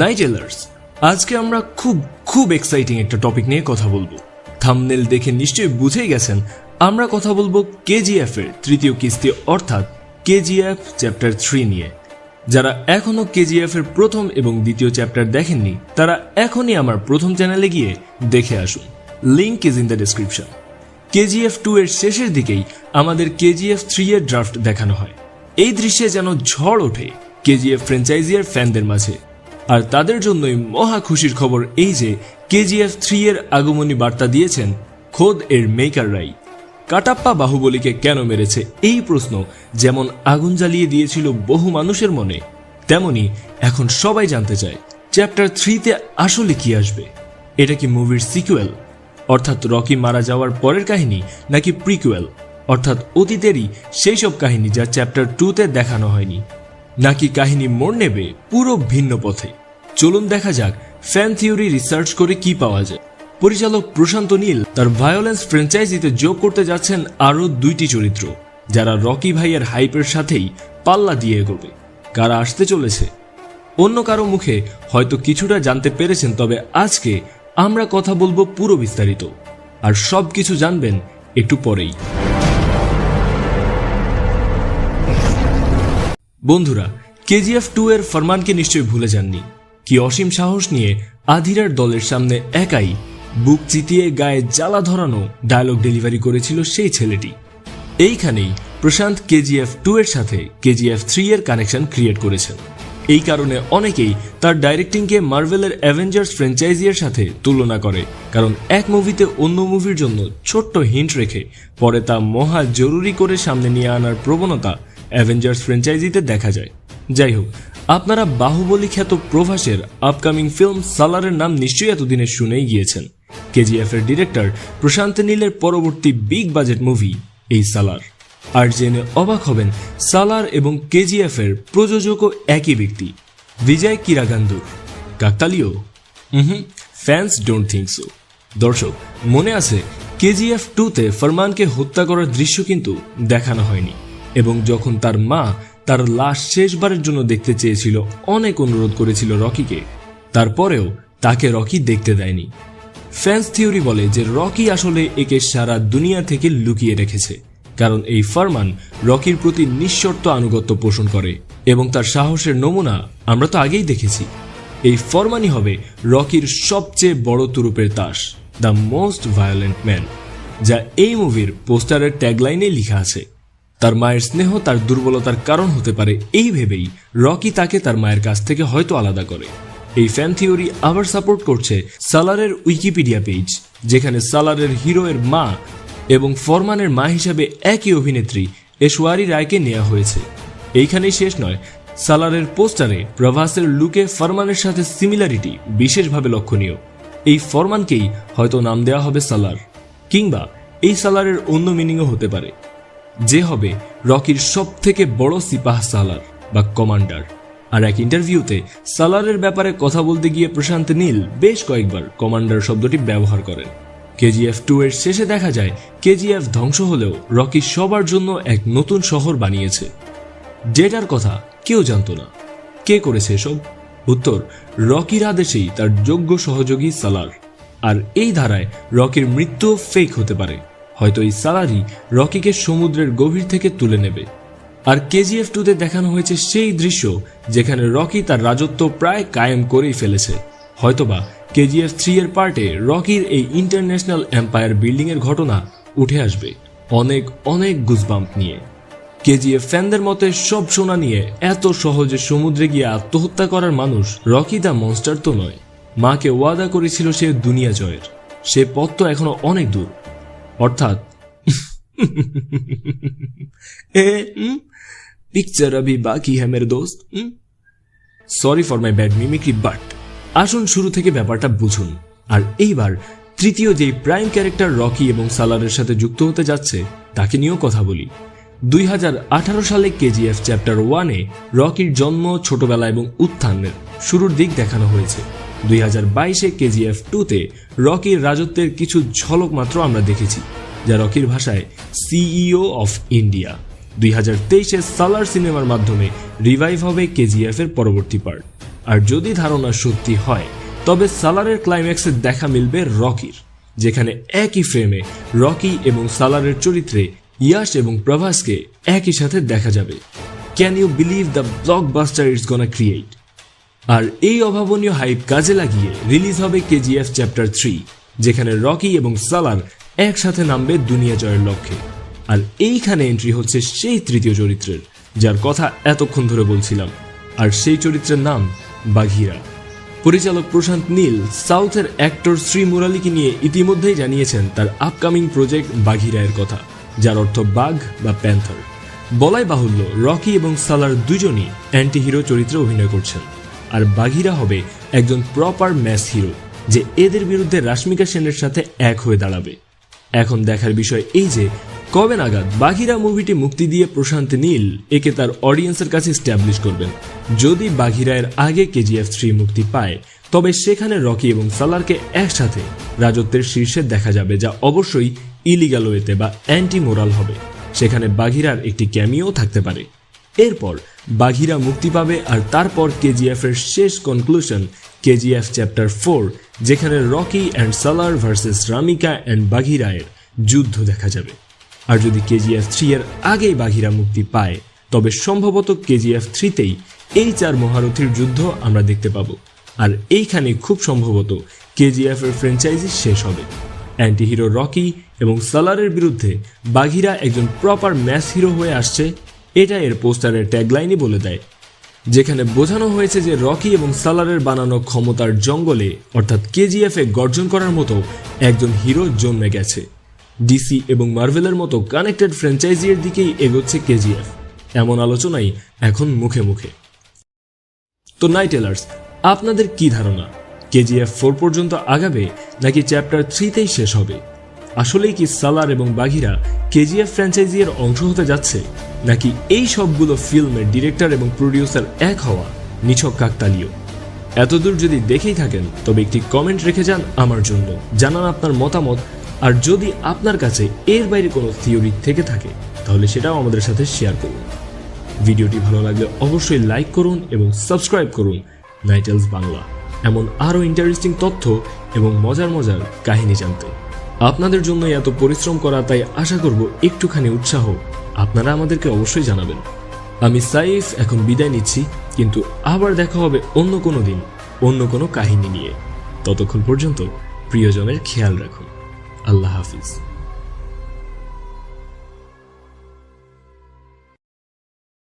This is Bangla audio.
নাইটেলার্স আজকে আমরা খুব খুব এক্সাইটিং একটা টপিক নিয়ে কথা বলব। থামনেল দেখে নিশ্চয়ই বুঝেই গেছেন, আমরা কথা বলব কেজিএফ এর তৃতীয় কিস্তি অর্থাৎ কেজিএফ চ্যাপ্টার থ্রি নিয়ে। যারা এখনও কেজিএফ এর প্রথম এবং দ্বিতীয় চ্যাপ্টার দেখেননি, তারা এখনই আমার প্রথম চ্যানেলে গিয়ে দেখে আসুন। Link is in the description KGF two এর শেষের দিকেই আমাদের কেজিএফ থ্রি এর ড্রাফট দেখানো হয়। এই দৃশ্যে যেন ঝড় ওঠে কেজিএফ ফ্র্যাঞ্চাইজিয়ার ফ্যানদের মাঝে। আর তাদের জন্যই মহা খুশির খবর এই যে কেজিএফ থ্রি এর আগমনী বার্তা দিয়েছেন, খোদ এর মেকাররাই কাটাপ্পা বাহুবলীকে কেন মেরেছে এই প্রশ্ন যেমন আগুন জ্বালিয়ে দিয়েছিল বহু মানুষের মনে, তেমনি এখন সবাই জানতে চায় চ্যাপ্টার থ্রিতে আসলে কি আসবে। এটা কি মুভির সিকুয়েল অর্থাৎ রকি মারা যাওয়ার পরের কাহিনী, নাকি প্রিকুয়েল অর্থাৎ অতীতেরই সেই সব কাহিনী যা চ্যাপ্টার টুতে দেখানো হয়নি? নাকি কাহিনী মোড় নেবে পুরো ভিন্ন পথে। চলুন দেখা যাক ফ্যান থিওরি রিসার্চ করে কি পাওয়া যায়। পরিচালক প্রশান্ত নীল তার ভায়োলেন্স ফ্র্যাঞ্চাইজিতে যোগ করতে যাচ্ছেন আরও দুইটি চরিত্র, যারা রকি ভাইয়ের হাইপের সাথেই পাল্লা দিয়ে এগোবে। কারা আসতে চলেছে? অন্য কারও মুখে হয়তো কিছুটা জানতে পেরেছেন, তবে আজকে আমরা কথা বলব পুরো বিস্তারিত। আর সব কিছু জানবেন একটু পরেই। বন্ধুরা কেজিএফ টু এর ফরমানকে নিশ্চয়ই ভুলে যাননি। কি অসীম সাহস নিয়ে আধিরার দলের সামনে একাই বুক চিতিয়ে গায়ে জ্বালা ধরানো ডায়লগ ডেলিভারি করেছিল সেই ছেলেটি। এইখানেই প্রশান্ত কেজিএফ টু এর সাথে কেজিএফ থ্রি এর কানেকশন ক্রিয়েট করেছেন। এই কারণে অনেকেই তার ডাইরেক্টিংকে মার্ভেলের অ্যাভেঞ্জার্স ফ্র্যাঞ্চাইজির সাথে তুলনা করে, কারণ এক মুভিতে অন্য মুভির জন্য ছোট্ট হিন্ট রেখে পরে তা মহা জরুরি করে সামনে নিয়ে আনার প্রবণতা অ্যাভেঞ্জার্স ফ্র্যাঞ্চাইজিতে দেখা যায়। যাই হোক, আপনারা বাহুবলী খ্যাত প্রভাসের আপকামিং ফিল্ম সালারের নাম নিশ্চয়ই এতদিনে শুনেই গিয়েছেন। কেজিএফ এর ডিরেক্টর প্রশান্ত নীলের পরবর্তী বিগ বাজেট মুভি এই সালার আর জেনে অবাক হবেন সালার এবং কেজিএফ এর প্রযোজকও একই ব্যক্তি, বিজয় কিরাগান্দুর কাকতালিও hmm fans don't think so দর্শক, মনে আছে কেজিএফ টুতে ফরমানকে হত্যা করার দৃশ্য কিন্তু দেখানো হয়নি। এবং যখন তার মা তার লাশ শেষবারের জন্য দেখতে চেয়েছিল, অনেক অনুরোধ করেছিল রকিকে। তারপরেও তাকে রকি দেখতে দেয়নি। ফ্যান্স থিওরি বলে যে রকি আসলে একে সারা দুনিয়া থেকে লুকিয়ে রেখেছে, কারণ এই ফারমান রকির প্রতি নিঃশর্ত আনুগত্য পোষণ করে এবং তার সাহসের নমুনা আমরা তো আগেই দেখেছি। এই ফরমানই হবে রকির সবচেয়ে বড় তুরুপের তাস, দ্য মোস্ট ভায়োলেন্ট ম্যান, যা এই মুভির পোস্টারের ট্যাগলাইনে লেখা আছে। তার মায়ের স্নেহ তার দুর্বলতার কারণ হতে পারে, এই ভেবেই রকি তাকে তার মায়ের কাছ থেকে হয়তো আলাদা করে। এই ফ্যান থিওরি আবার সাপোর্ট করছে সালারের উইকিপিডিয়া পেজ যেখানে সালারের হিরোয়ের মা এবং ফরমানের মা হিসাবে একই অভিনেত্রী এশওয়ারি রায়কে নেওয়া হয়েছে। এইখানেই শেষ নয়, সালারের পোস্টারে প্রভাসের লুকে ফরমানের সাথে সিমিলারিটি বিশেষভাবে লক্ষণীয়। এই ফরমানকেই হয়তো নাম দেওয়া হবে সালার, কিংবা এই সালারের অন্য মিনিংও হতে পারে। যে হবে রকির সব থেকে বড় সিপাহ সালার বা কমান্ডার। আর এক ইন্টারভিউতে সালারের ব্যাপারে কথা বলতে গিয়ে প্রশান্ত নীল বেশ কয়েকবার কমান্ডার শব্দটি ব্যবহার করেন। কেজিএফ টু এর শেষে দেখা যায়, কেজিএফ ধ্বংস হলেও রকি সবার জন্য এক নতুন শহর বানিয়েছে। যেটার কথা কেউ জানতো না। কে করেছে এসব? উত্তর, রকির আদেশেই তার যোগ্য সহযোগী সালার। আর এই ধারায় রকির মৃত্যু ফেক হতে পারে। হয়তো এই সালারই রকিকে সমুদ্রের গভীর থেকে তুলে নেবে। আর কেজিএফ টুতে দেখানো হয়েছে সেই দৃশ্য যেখানে রকি তার রাজত্ব প্রায় কায়েম করেই ফেলেছে। হয়তোবা কেজিএফ থ্রি এর পার্টে রকির এই ইন্টারন্যাশনাল এম্পায়ার বিল্ডিং এর ঘটনা উঠে আসবে অনেক অনেক গুজবাম্প নিয়ে। কেজিএফ ফ্যানদের মতে সব সোনা নিয়ে এত সহজে সমুদ্রে গিয়ে আত্মহত্যা করার মানুষ রকি দা মনস্টার তো নয়। মাকে ওয়াদা করেছিল সে দুনিয়া জয়ের। সে পথ তো এখনও অনেক দূর। অর্থাৎ এ পিকচার अभी বাকি হ্যাঁ মেরে দোস্ত sorry for my bad mimicry but আসুন শুরু থেকে ব্যাপারটা বুঝুন। আর এইবার তৃতীয় যেই প্রাইম ক্যারেক্টার রকি এবং সালারের সাথে যুক্ত হতে যাচ্ছে, তাকে নিয়েও কথা বলি। দুই হাজার আঠারো সালে কেজিএফ চ্যাপ্টার ওয়ানে রকির জন্ম, ছোটবেলা এবং উত্থানের শুরুর দিক দেখানো হয়েছে। দুই হাজার বাইশে কেজিএফ রকির রাজত্বের কিছু ঝলক মাত্র আমরা দেখেছি, যা রকির ভাষায় সিইও অফ ইন্ডিয়া। দুই হাজার তেইশে সালার সিনেমার মাধ্যমে রিভাইভ হবে কেজিএফ এর পরবর্তী পার্ট আর যদি ধারণা সত্যি হয়, তবে সালারের ক্লাইম্যাক্সে দেখা মিলবে রকির, যেখানে একই ফ্রেমে রকি এবং সালারের চরিত্রে ইয়াশ এবং প্রভাসকে একই সাথে দেখা যাবে। Can you believe the blockbuster it's gonna create আর এই অভাবনীয় হাইপ কাজে লাগিয়ে রিলিজ হবে কেজিএফ চ্যাপ্টার থ্রি, যেখানে রকি এবং সালার একসাথে নামবে দুনিয়া জয়ের লক্ষ্যে। আর এইখানে এন্ট্রি হচ্ছে সেই তৃতীয় চরিত্রের, যার কথা এতক্ষণ ধরে বলছিলাম। আর সেই চরিত্রের নাম বাঘিরা। পরিচালক প্রশান্ত নীল সাউথের অ্যাক্টর শ্রী মুরালিকে নিয়ে ইতিমধ্যেই জানিয়েছেন তার আপকামিং প্রজেক্ট বাঘিরায়ের কথা, যার অর্থ বাঘ বা প্যান্থার। বলাই বাহুল্য, রকি এবং সালার দুজনই অ্যান্টি হিরো চরিত্রে অভিনয় করছেন। আর বাঘিরা হবে একজন প্রপার ম্যাস হিরো যে এদের বিরুদ্ধে রাশ্মিকা সেনের সাথে এক হয়ে দাঁড়াবে। এখন দেখার বিষয় এই যে, কবে নাগাদ বাঘিরা মুভিটি মুক্তি দিয়ে প্রশান্ত নীল একে তার অডিয়েন্সের কাছে স্ট্যাবলিশ করবেন। যদি বাঘিরা এর আগে কেজিএফ থ্রি মুক্তি পায়, তবে সেখানে রকি এবং সালারকে একসাথে রাজত্বের শীর্ষে দেখা যাবে, যা অবশ্যই ইলিগাল ওয়েতে বা অ্যান্টি মোরাল হবে। সেখানে বাঘিরার একটি ক্যামিও থাকতে পারে। এরপর বাঘিরা মুক্তি পাবে আর তারপর কেজিএফ এর শেষ কনক্লুশন কেজিএফ চ্যাপ্টার ফোর যেখানে Rocky and Salaar versus Ramika and বাঘিরায়ের যুদ্ধ দেখা যাবে। আর যদি কেজিএফ থ্রি এর আগেই বাঘিরা মুক্তি পায়, তবে সম্ভবত কেজিএফ থ্রিতেই এই চার মহারথীর যুদ্ধ আমরা দেখতে পাবো। আর এইখানে খুব সম্ভবত কেজিএফ এর ফ্র্যাঞ্চাইজি শেষ হবে। অ্যান্টি হিরো রকি এবং সালারের বিরুদ্ধে বাঘিরা একজন প্রপার ম্যাচ হিরো হয়ে আসছে এটা এর পোস্টারের ট্যাগলাইনই বলে দেয়, যেখানে বোঝানো হয়েছে যে রকি এবং সালারের বানানো ক্ষমতার জঙ্গলে, অর্থাৎ কেজিএফ এ গর্জন করার মতো একজন হিরো জন্মে গেছে। ডিসি এবং মার্ভেলের মতো কানেক্টেড ফ্র্যাঞ্চাইজির দিকেই এগোচ্ছে কেজিএফ, এমন আলোচনাই এখন মুখে মুখে। তো নাইটেলার্স আপনাদের কি ধারণা? কেজিএফ ফোর পর্যন্ত আগাবে নাকি চ্যাপ্টার থ্রিতেই শেষ হবে? আসলেই কি সালার এবং বাঘিরা কেজিএফ ফ্র্যাঞ্চাইজি এর অংশ হতে যাচ্ছে, নাকি এই সবগুলো ফিল্মের ডিরেক্টর এবং প্রডিউসার এক হওয়া নিছক কাকতালীয়? এতদূর যদি দেখেই থাকেন, তবে একটি কমেন্ট রেখে যান আমার জন্য। জানান আপনার মতামত, আর যদি আপনার কাছে এর বাইরে কোনো থিওরি থেকে থাকে, তাহলে সেটাও আমাদের সাথে শেয়ার করুন। ভিডিওটি ভালো লাগলে অবশ্যই লাইক করুন এবং সাবস্ক্রাইব করুন নাইটেলস বাংলা এমন আরও ইন্টারেস্টিং তথ্য এবং মজার মজার কাহিনী জানতে। আপনাদের জন্য এত পরিশ্রম করা, তাই আশা করব একটুখানি উৎসাহ আপনারা আমাদেরকে অবশ্যই জানাবেন। আমি সাইফ, এখন বিদায় নিচ্ছি, কিন্তু আবার দেখা হবে অন্য কোনো দিন, অন্য কোনো কাহিনী নিয়ে। ততক্ষণ পর্যন্ত প্রিয়জনের খেয়াল রাখুন। আল্লাহ হাফিজ।